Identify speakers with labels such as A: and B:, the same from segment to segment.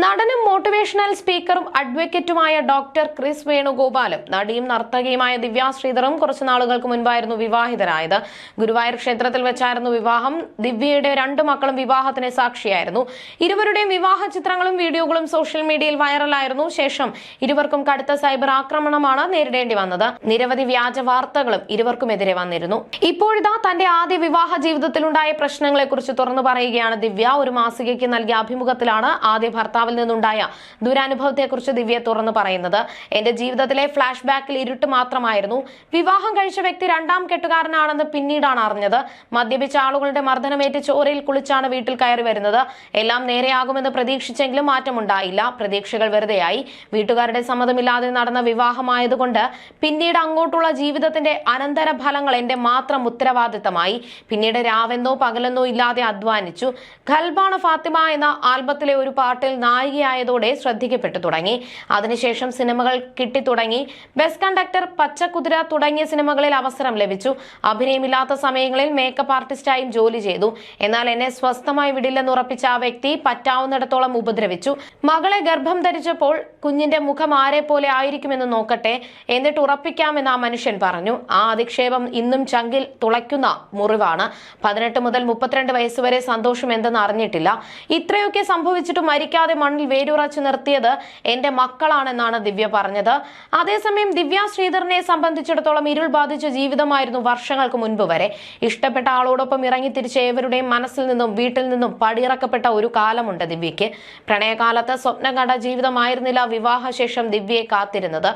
A: നടനും മോട്ടിവേഷണൽ സ്പീക്കറും അഡ്വക്കേറ്റുമായ doctor Chris വേണുഗോപാലും നടിയും നർത്തകിയുമായ ദിവ്യ ശ്രീധറും കുറച്ചു നാളുകൾക്ക് മുൻപായിരുന്നു വിവാഹിതരായത്. ഗുരുവായൂർ ക്ഷേത്രത്തിൽ വെച്ചായിരുന്നു വിവാഹം. ദിവ്യയുടെ രണ്ട് മക്കളും വിവാഹത്തിന് സാക്ഷിയായിരുന്നു. ഇരുവരുടെയും വിവാഹ ചിത്രങ്ങളും വീഡിയോകളും സോഷ്യൽ മീഡിയയിൽ വൈറലായിരുന്നു. ശേഷം ഇരുവർക്കും കടുത്ത സൈബർ ആക്രമണമാണ് നേരിടേണ്ടി വന്നത്. നിരവധി വ്യാജ വാർത്തകളും ഇരുവർക്കുമെതിരെ വന്നിരുന്നു. ഇപ്പോഴിതാ തന്റെ ആദ്യ വിവാഹ ജീവിതത്തിലുണ്ടായ പ്രശ്നങ്ങളെക്കുറിച്ച് തുറന്നു പറയുകയാണ് ദിവ്യ. ഒരു മാസികയ്ക്ക് നൽകിയ അഭിമുഖത്തിലാണ് ആദ്യ ഭർത്താവിൽ നിന്നുണ്ടായ ദുരനുഭവത്തെക്കുറിച്ച് ദിവ്യ തുറന്നു പറയുന്നത്. എന്റെ ജീവിതത്തിലെ ഫ്ലാഷ് ബാക്കിൽ ഇരുട്ട് മാത്രമായിരുന്നു. വിവാഹം കഴിച്ച വ്യക്തി രണ്ടാം കെട്ടുകാരനാണെന്ന് പിന്നീടാണ് അറിഞ്ഞത്. മദ്യപിച്ച ആളുകളുടെ മർദ്ദനമേറ്റ് ചോരയിൽ കുളിച്ചാണ് വീട്ടിൽ കയറി വരുന്നത്. എല്ലാം നേരെയാകുമെന്ന് പ്രതീക്ഷിച്ചെങ്കിലും മാറ്റമുണ്ടായില്ല. പ്രതീക്ഷകൾ വെറുതെയായി. വീട്ടുകാരുടെ സമ്മതമില്ലാതെ നടന്ന വിവാഹമായതുകൊണ്ട് പിന്നീട് അങ്ങോട്ടുള്ള ജീവിതത്തിന്റെ അനന്തര ഫലങ്ങൾ എന്റെ മാത്രം ഉത്തരവാദിത്തമായി. പിന്നീട് രാവെന്നോ പകലെന്നോ ഇല്ലാതെ അധ്വാനിച്ചു. ഖൽബാണ് ഫാത്തിമ എന്ന ആൽബത്തിലെ ഒരു പാട്ടിൽ നായികയായതോടെ ശ്രദ്ധിക്കപ്പെട്ടു തുടങ്ങി. അതിനുശേഷം സിനിമകൾ കിട്ടിത്തുടങ്ങി. ബസ് കണ്ടക്ടർ പച്ചക്കുതിര തുടങ്ങിയ സിനിമകളിൽ അവസരം ലഭിച്ചു. അഭിനയമില്ലാത്ത സമയങ്ങളിൽ മേക്കപ്പ് ആർട്ടിസ്റ്റായും ജോലി ചെയ്തു. എന്നാൽ എന്നെ സ്വസ്ഥമായി വിടില്ലെന്ന് ഉറപ്പിച്ച ആ വ്യക്തി പറ്റാവുന്നിടത്തോളം ഉപദ്രവിച്ചു. മകളെ ഗർഭം ധരിച്ചപ്പോൾ കുഞ്ഞിന്റെ മുഖം ആരെ പോലെ ആയിരിക്കുമെന്ന് നോക്കട്ടെ എന്നിട്ട് ഉറപ്പിക്കാമെന്ന് ആ മനുഷ്യൻ പറഞ്ഞു. ആ അധിക്ഷേപം ഇന്നും ചങ്കിൽ തുളയ്ക്കുന്ന മുറിവാണ്. പതിനെട്ട് മുതൽ മുപ്പത്തിരണ്ട് വയസ്സുവരെ സന്തോഷം എന്തെന്ന് അറിഞ്ഞിട്ടില്ല. ഇത്രയൊക്കെ സംഭവിച്ചിട്ട് മരിക്കാതെ മണ്ണിൽ വേരുറച്ചു നിർത്തിയത് എന്റെ മക്കളാണെന്നാണ് ദിവ്യ പറഞ്ഞത്. അതേസമയം ദിവ്യ ശ്രീധരനെ സംബന്ധിച്ചിടത്തോളം ഇരുൾ ബാധിച്ച ജീവിതമായിരുന്നു വർഷങ്ങൾക്ക് മുൻപ് വരെ. ഇഷ്ടപ്പെട്ട ആളോടൊപ്പം ഇറങ്ങി തിരിച്ച ഏവരുടെയും മനസ്സിൽ നിന്നും വീട്ടിൽ നിന്നും പടിയിറക്കപ്പെട്ട ഒരു കാലമുണ്ട് ദിവ്യക്ക് പ്രണയകാലത്ത് സ്വപ്നം കണ്ട ജീവിതമായിരുന്നില്ല വിവാഹശേഷം ദിവ്യയെ കാത്തിരുന്നത്.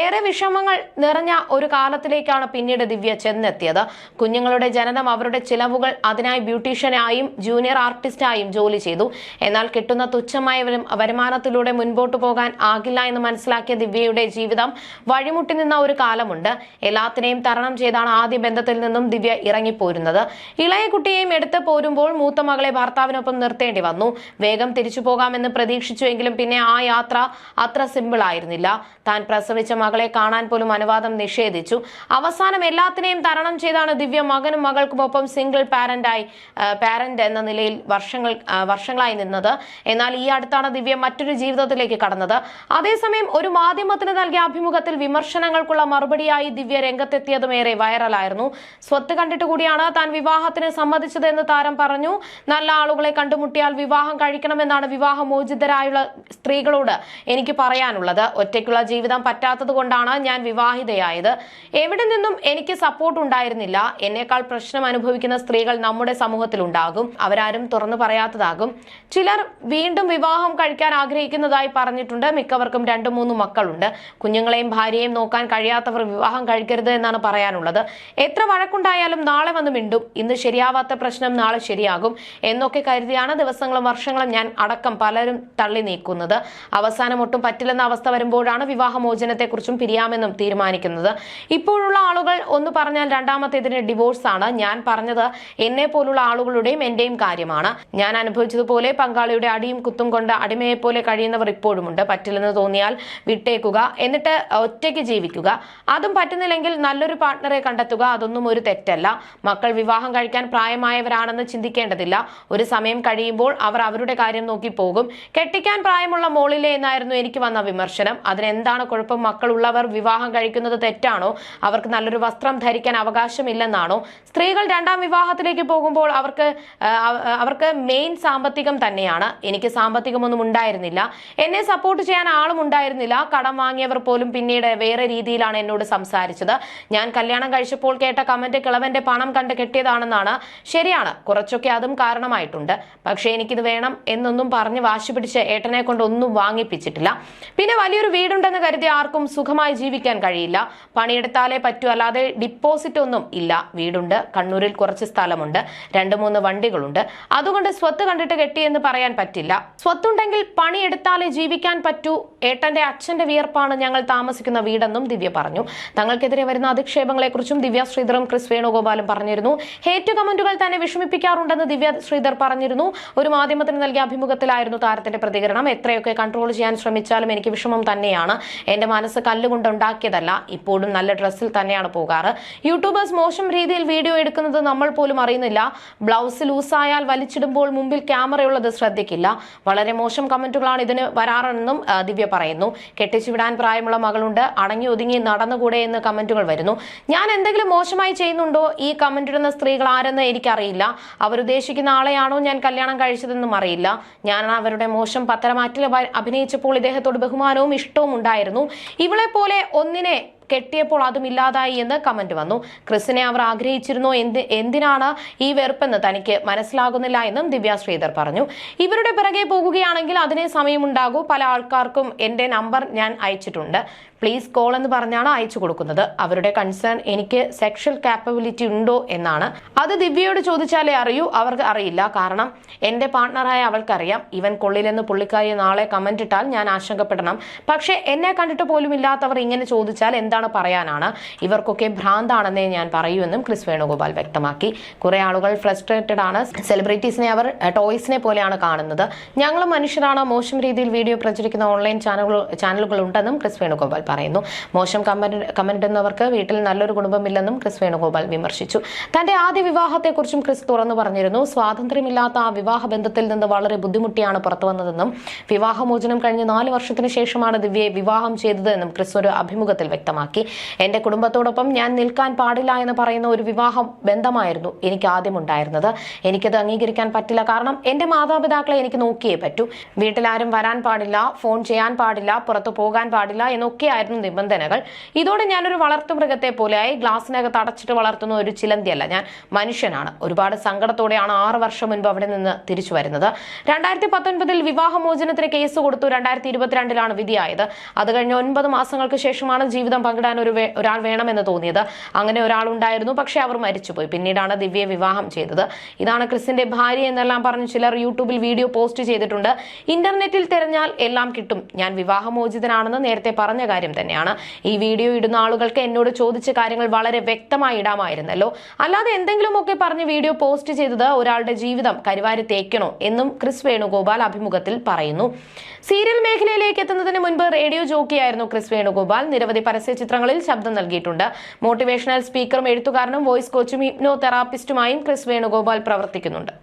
A: ഏറെ വിഷമങ്ങൾ നിറഞ്ഞ ഒരു കാലത്തിലേക്കാണ് പിന്നീട് ദിവ്യ ചെന്നെത്തിയത്. കുഞ്ഞുങ്ങളുടെ ജനനം അവരുടെ ചിലവുകൾ അതിനായി ബ്യൂട്ടീഷ്യനായും ജൂനിയർ ആർട്ടിസ്റ്റായും ജോലി ചെയ്തു. എന്നാൽ കിട്ടുന്ന തുച്ഛമായ വരും- വരുമാനത്തിലൂടെ മുൻപോട്ടു പോകാൻ ആകില്ല എന്ന് മനസ്സിലാക്കിയ ദിവ്യയുടെ ജീവിതം വഴിമുട്ടി നിന്ന ഒരു കാലമുണ്ട്. എല്ലാത്തിനെയും തരണം ചെയ്താണ് ആദ്യ ബന്ധത്തിൽ നിന്നും ദിവ്യ ഇറങ്ങിപ്പോരുന്നത്. ഇളയ കുട്ടിയെയും എടുത്ത് പോരുമ്പോൾ മൂത്ത മകളെ ഭർത്താവിനൊപ്പം നിർത്തേണ്ടി വന്നു. വേഗം തിരിച്ചു പോകാമെന്ന് പ്രതീക്ഷിച്ചുവെങ്കിലും പിന്നെ ആ യാത്ര അത്ര സിമ്പിൾ ആയിരുന്നില്ല. താൻ പ്രസവിച്ച മകളെ കാണാൻ പോലും അനുവാദം നിഷേധിച്ചു. അവസാനം എല്ലാത്തിനെയും തരണം ചെയ്താണ് ദിവ്യ മകനും മകൾക്കുമൊപ്പം സിംഗിൾ പാരന്റായി പാരന്റ് എന്ന നിലയിൽ വർഷങ്ങൾ വർഷങ്ങളായി നിന്നത്. എന്നാൽ ഈ അടുത്താണ് ദിവ്യ മറ്റൊരു ജീവിതത്തിലേക്ക് കടന്നത്? അതേസമയം ഒരു മാധ്യമത്തിന് നൽകിയ അഭിമുഖത്തിൽ വിമർശനങ്ങൾക്കുള്ള മറുപടിയായി ദിവ്യ രംഗത്തെത്തിയതും ഏറെ വൈറലായിരുന്നു. സ്വത്ത് കണ്ടിട്ട് കൂടിയാണ് താൻ വിവാഹത്തിന് സമ്മതിച്ചതെന്ന് താരം പറഞ്ഞു. നല്ല ആളുകളെ കണ്ടുമുട്ടിയാൽ വിവാഹം കഴിക്കണമെന്നാണ് വിവാഹമോചിതരായുള്ള സ്ത്രീകളോട് എനിക്ക് പറയാനുള്ളത്. ഒറ്റയ്ക്കുള്ള ജീവിതം പറ്റാത്തത് ഞാൻ വിവാഹിതയായത്. എവിടെ നിന്നും എനിക്ക് സപ്പോർട്ട് ഉണ്ടായിരുന്നില്ല. എന്നേക്കാൾ പ്രശ്നം അനുഭവിക്കുന്ന സ്ത്രീകൾ നമ്മുടെ സമൂഹത്തിലുണ്ടാകും. അവരാരും തുറന്നു പറയാത്തതാകും. ചിലർ വീണ്ടും വിവാഹം കഴിക്കാൻ ആഗ്രഹിക്കുന്നതായി പറഞ്ഞിട്ടുണ്ട്. മിക്കവർക്കും രണ്ടു മൂന്ന് മക്കളുണ്ട്. കുഞ്ഞുങ്ങളെയും ഭാര്യയെയും നോക്കാൻ കഴിയാത്തവർ വിവാഹം കഴിക്കരുത് എന്നാണ് പറയാനുള്ളത്. എത്ര വഴക്കുണ്ടായാലും നാളെ വന്ന് മിണ്ടും. ഇന്ന് ശരിയാവാത്ത പ്രശ്നം നാളെ ശരിയാകും എന്നൊക്കെ കരുതിയാണ് ദിവസങ്ങളും വർഷങ്ങളും ഞാൻ അടക്കം പലരും തള്ളി നീക്കുന്നത്. അവസാനം ഒട്ടും പറ്റില്ലെന്ന അവസ്ഥ വരുമ്പോഴാണ് വിവാഹമോചനത്തെക്കുറിച്ചും പിരിയാമെന്നും തീരുമാനിക്കുന്നത്. ഇപ്പോഴുള്ള ആളുകൾ ഒന്ന് പറഞ്ഞാൽ രണ്ടാമത്തേതിന് ഡിവോഴ്സ് ആണ് ഞാൻ പറഞ്ഞത് എന്നെ പോലുള്ള ആളുകളുടെയും എന്റെയും കാര്യമാണ്. ഞാൻ അനുഭവിച്ചതുപോലെ പങ്കാളിയുടെ അടിയും കുത്തും കൊണ്ട് അടിമയെ പോലെ കഴിയുന്നവർ ഇപ്പോഴുമുണ്ട്. പറ്റില്ലെന്ന് തോന്നിയാൽ വിട്ടേക്കുക എന്നിട്ട് ഒറ്റയ്ക്ക് ജീവിക്കുക. അതും പറ്റുന്നില്ലെങ്കിൽ നല്ലൊരു പാർട്ട്ണറെ കണ്ടെത്തുക അതൊന്നും ഒരു തെറ്റല്ല. മക്കൾ വിവാഹം കഴിക്കാൻ പ്രായമായവരാണെന്ന് ചിന്തിക്കേണ്ടതില്ല. ഒരു സമയം കഴിയുമ്പോൾ അവർ അവരുടെ കാര്യം നോക്കി പോകും. കെട്ടിക്കാൻ പ്രായമുള്ള മോളിലെ എന്നായിരുന്നു എനിക്ക് വന്ന വിമർശനം. അതിനെന്താണ് കുഴപ്പം? മക്കളുള്ളവർ വിവാഹം കഴിക്കുന്നത് തെറ്റാണോ? അവർക്ക് നല്ലൊരു വസ്ത്രം ധരിക്കാൻ അവകാശമില്ലെന്നാണോ? സ്ത്രീകൾ രണ്ടാം വിവാഹത്തിലേക്ക് പോകുമ്പോൾ അവർക്ക് അവർക്ക് മെയിൻ സാമ്പത്തികം തന്നെയാണ്. എനിക്ക് സാമ്പത്തികമൊന്നും ഉണ്ടായിരുന്നില്ല. എന്നെ സപ്പോർട്ട് ചെയ്യാൻ ആളും ഉണ്ടായിരുന്നില്ല. കടം വാങ്ങിയവർ പോലും പിന്നീട് വേറെ രീതിയിലാണ് എന്നോട് സംസാരിച്ചത്. ഞാൻ കല്യാണം കഴിച്ചപ്പോൾ കേട്ട കമന്റ് കിളവന്റെ പണം കണ്ട് കെട്ടിയതാണെന്നാണ്. ശരിയാണ് കുറച്ചൊക്കെ അതും കാരണമായിട്ടുണ്ട്. പക്ഷേ എനിക്കിത് വേണം എന്നൊന്നും പറഞ്ഞ് വാശി പിടിച്ച് ഏട്ടനെ കൊണ്ട് ഒന്നും വാങ്ങിപ്പിച്ചിട്ടില്ല. പിന്നെ വലിയൊരു വീടുണ്ടെന്ന് കരുതി ആർക്കും സുഖമായി ജീവിക്കാൻ കഴിയില്ല. പണിയെടുത്താലേ പറ്റൂ അല്ലാതെ ഡിപ്പോസിറ്റ് ഒന്നും ഇല്ല. വീടുണ്ട് കണ്ണൂരിൽ കുറച്ച് സ്ഥലമുണ്ട് രണ്ട് മൂന്ന് വണ്ടികളുണ്ട്. അതുകൊണ്ട് സ്വത്ത് കണ്ടിട്ട് കെട്ടിയെന്ന് പറയാൻ പറ്റില്ല. സ്വത്ത് സ്വത്തുണ്ടെങ്കിൽ പണിയെടുത്താലേ ജീവിക്കാൻ പറ്റൂ. ഏട്ടന്റെ അച്ഛന്റെ വിയർപ്പാണ് ഞങ്ങൾ താമസിക്കുന്ന വീടെന്നും ദിവ്യ പറഞ്ഞു. തങ്ങൾക്കെതിരെ വരുന്ന അധിക്ഷേപങ്ങളെക്കുറിച്ചും ദിവ്യ ശ്രീധറും ക്രിസ് വേണുഗോപാലും പറഞ്ഞിരുന്നു. ഹേറ്റ് കമന്റുകൾ തന്നെ വിഷമിപ്പിക്കാറുണ്ടെന്ന് ദിവ്യ ശ്രീധർ പറഞ്ഞിരുന്നു. ഒരു മാധ്യമത്തിന് നൽകിയ അഭിമുഖത്തിലായിരുന്നു താരത്തിന്റെ പ്രതികരണം. എത്രയൊക്കെ കൺട്രോൾ ചെയ്യാൻ ശ്രമിച്ചാലും എനിക്ക് വിഷമം തന്നെയാണ്. എന്റെ മനസ്സ് കല്ലുകൊണ്ട് ഉണ്ടാക്കിയതല്ല ഇപ്പോഴും നല്ല ഡ്രസ്സിൽ തന്നെയാണ് പോകാറ്. യൂട്യൂബേഴ്സ് മോശം രീതിയിൽ വീഡിയോ എടുക്കുന്നത് നമ്മൾ പോലും അറിയുന്നില്ല. ബ്ലൗസ് ലൂസായാൽ വലിച്ചിടുമ്പോൾ മുമ്പിൽ ക്യാമറയുള്ളത് ശ്രദ്ധിക്കില്ല. വളരെ മോശം കമന്റുകളാണ് ഇതിന് വരാറെന്നും ദിവ്യ പറയുന്നു. കെട്ടിച്ചു വിടാൻ പ്രായമുള്ള മകളുണ്ട്. അടങ്ങി ഒതുങ്ങി നടന്നുകൂടെ എന്ന് കമന്റുകൾ വരുന്നു. ഞാൻ എന്തെങ്കിലും മോശമായി ചെയ്യുന്നുണ്ടോ? ഈ കമന്റ് ഇടുന്ന സ്ത്രീകൾ ആരെന്ന് എനിക്കറിയില്ല. അവരുദ്ദേശിക്കുന്ന ആളെയാണോ ഞാൻ കല്യാണം കഴിച്ചതെന്നും അറിയില്ല. ഞാൻ അവരുടെ മോശം പത്തരമാറ്റിൽ അഭിനയിച്ചപ്പോൾ ഇദ്ദേഹത്തോട് ബഹുമാനവും ഇഷ്ടവും ഉണ്ടായിരുന്നു. ഇവളെ പോലെ ഒന്നിനെ കെട്ടിയപ്പോൾ അതും ഇല്ലാതായി എന്ന് കമന്റ് വന്നു. ക്രിസിനെ അവർ ആഗ്രഹിച്ചിരുന്നോ. എന്ത് എന്തിനാണ് ഈ വെറുപ്പെന്ന് തനിക്ക് മനസ്സിലാകുന്നില്ല എന്നും ദിവ്യ ശ്രീധർ പറഞ്ഞു. ഇവരുടെ പിറകെ പോകുകയാണെങ്കിൽ അതിനെ സമയമുണ്ടാകൂ. പല ആൾക്കാർക്കും എന്റെ നമ്പർ ഞാൻ അയച്ചിട്ടുണ്ട്. പ്ലീസ് കോൾ എന്ന് പറഞ്ഞാണ് അയച്ചു കൊടുക്കുന്നത്. അവരുടെ കൺസേൺ എനിക്ക് സെക്ഷൽ കാപ്പബിലിറ്റി ഉണ്ടോ എന്നാണ്. അത് ദിവ്യയോട് ചോദിച്ചാലേ അറിയൂ അവർക്ക് അറിയില്ല. കാരണം എന്റെ പാർട്ണറായ അവൾക്കറിയാം. ഇവൻ കൊള്ളിലെന്ന് പുള്ളിക്കാരി നാളെ കമന്റ് ഇട്ടാൽ ഞാൻ ആശങ്കപ്പെടണം. പക്ഷേ എന്നെ കണ്ടിട്ട് പോലും ഇല്ലാത്തവർ ഇങ്ങനെ ചോദിച്ചാൽ എന്താണ് പറയാനാണ്. ഇവർക്കൊക്കെ ഭ്രാന്താണെന്നേ ഞാൻ പറയൂ എന്നും ക്രിസ് വേണുഗോപാൽ വ്യക്തമാക്കി. കുറെ ആളുകൾ ഫ്രസ്ട്രേറ്റഡ് ആണ്. സെലിബ്രിറ്റീസിനെ അവർ ടോയ്സിനെ പോലെയാണ് കാണുന്നത്. ഞങ്ങൾ മനുഷ്യരാണ്. മോശം രീതിയിൽ വീഡിയോ പ്രചരിക്കുന്ന ഓൺലൈൻ ചാനലുകൾ ചാനലുകൾ ഉണ്ടെന്നും ക്രിസ് വേണുഗോപാൽ പറയുന്നു. മോശം കമന്റ് കമന്റ് ഇടുന്നവർക്ക് വീട്ടിൽ നല്ലൊരു കുടുംബമില്ലെന്നും ക്രിസ് വേണുഗോപാൽ വിമർശിച്ചു. തന്റെ ആദ്യ വിവാഹത്തെക്കുറിച്ചും ക്രിസ് തുറന്നു പറഞ്ഞിരുന്നു. സ്വാതന്ത്ര്യമില്ലാത്ത ആ വിവാഹ ബന്ധത്തിൽ നിന്ന് വളരെ ബുദ്ധിമുട്ടിയാണ് പുറത്തുവന്നതെന്നും വിവാഹമോചനം കഴിഞ്ഞ് നാല് വർഷത്തിന് ശേഷമാണ് ദിവ്യയെ വിവാഹം ചെയ്തതെന്നും ക്രിസ് ഒരു അഭിമുഖത്തിൽ വ്യക്തമാക്കി. എന്റെ കുടുംബത്തോടൊപ്പം ഞാൻ നിൽക്കാൻ പാടില്ല എന്ന് പറയുന്ന ഒരു വിവാഹ ബന്ധമായിരുന്നു എനിക്ക് ആദ്യം ഉണ്ടായിരുന്നത് എനിക്കത് അംഗീകരിക്കാൻ പറ്റില്ല. കാരണം എന്റെ മാതാപിതാക്കളെ എനിക്ക് നോക്കിയേ പറ്റൂ. വീട്ടിലാരും വരാൻ പാടില്ല ഫോൺ ചെയ്യാൻ പാടില്ല പുറത്തു പോകാൻ പാടില്ല എന്നൊക്കെയായിരുന്നു നിബന്ധനകൾ. ഇതോടെ ഞാനൊരു വളർത്തുമൃഗത്തെ പോലെയായി ഗ്ലാസിനകത്ത് അടച്ചിട്ട് വളർത്തുന്ന ഒരു ചിലന്തിയല്ല. ഞാൻ മനുഷ്യനാണ്. ഒരുപാട് സങ്കടത്തോടെയാണ് ആറ് വർഷം മുൻപ് അവിടെ നിന്ന് തിരിച്ചു വരുന്നത്. രണ്ടായിരത്തി പത്തൊൻപതിൽ വിവാഹമോചനത്തിന് കേസ് കൊടുത്തു. രണ്ടായിരത്തി ഇരുപത്തിരണ്ടിലാണ് വിധിയായത്. അത് കഴിഞ്ഞ് ഒൻപത് മാസങ്ങൾക്ക് ശേഷമാണ് ജീവിതം പങ്കിടാൻ ഒരു ഒരാൾ വേണമെന്ന് തോന്നിയത്. അങ്ങനെ ഒരാൾ ഉണ്ടായിരുന്നു പക്ഷേ അവർ മരിച്ചുപോയി. പിന്നീടാണ് ദിവ്യയെ വിവാഹം ചെയ്തത്. ഇതാണ് ക്രിസിന്റെ ഭാര്യ എന്നെല്ലാം പറഞ്ഞ് ചിലർ യൂട്യൂബിൽ വീഡിയോ പോസ്റ്റ് ചെയ്തിട്ടുണ്ട്. ഇന്റർനെറ്റിൽ തിരഞ്ഞാൽ എല്ലാം കിട്ടും. ഞാൻ വിവാഹമോചിതനാണെന്ന് നേരത്തെ പറഞ്ഞ കാര്യം തന്നെയാണ്. ഈ വീഡിയോ ഇടുന്ന ആളുകൾക്ക് എന്നോട് ചോദിച്ച കാര്യങ്ങൾ വളരെ വ്യക്തമായി ഇടാമായിരുന്നല്ലോ. അല്ലാതെ എന്തെങ്കിലുമൊക്കെ പറഞ്ഞ് വീഡിയോ പോസ്റ്റ് ചെയ്തത് ഒരാളുടെ ജീവിതം കരിവാരി തേക്കണോ എന്നും ക്രിസ് വേണുഗോപാൽ അഭിമുഖത്തിൽ പറയുന്നു. സീരിയൽ മേഖലയിലേക്ക് എത്തുന്നതിന് മുൻപ് റേഡിയോ ജോക്കിയായിരുന്നു ക്രിസ് വേണുഗോപാൽ. നിരവധി പരസ്യ ചിത്രങ്ങളിൽ ശബ്ദം നൽകിയിട്ടുണ്ട്. മോട്ടിവേഷണൽ സ്പീക്കറും എഴുത്തുകാരനും വോയിസ് കോച്ചും ഹിപ്നോ തെറാപ്പിസ്റ്റുമായും ക്രിസ് വേണുഗോപാൽ പ്രവർത്തിക്കുന്നുണ്ട്.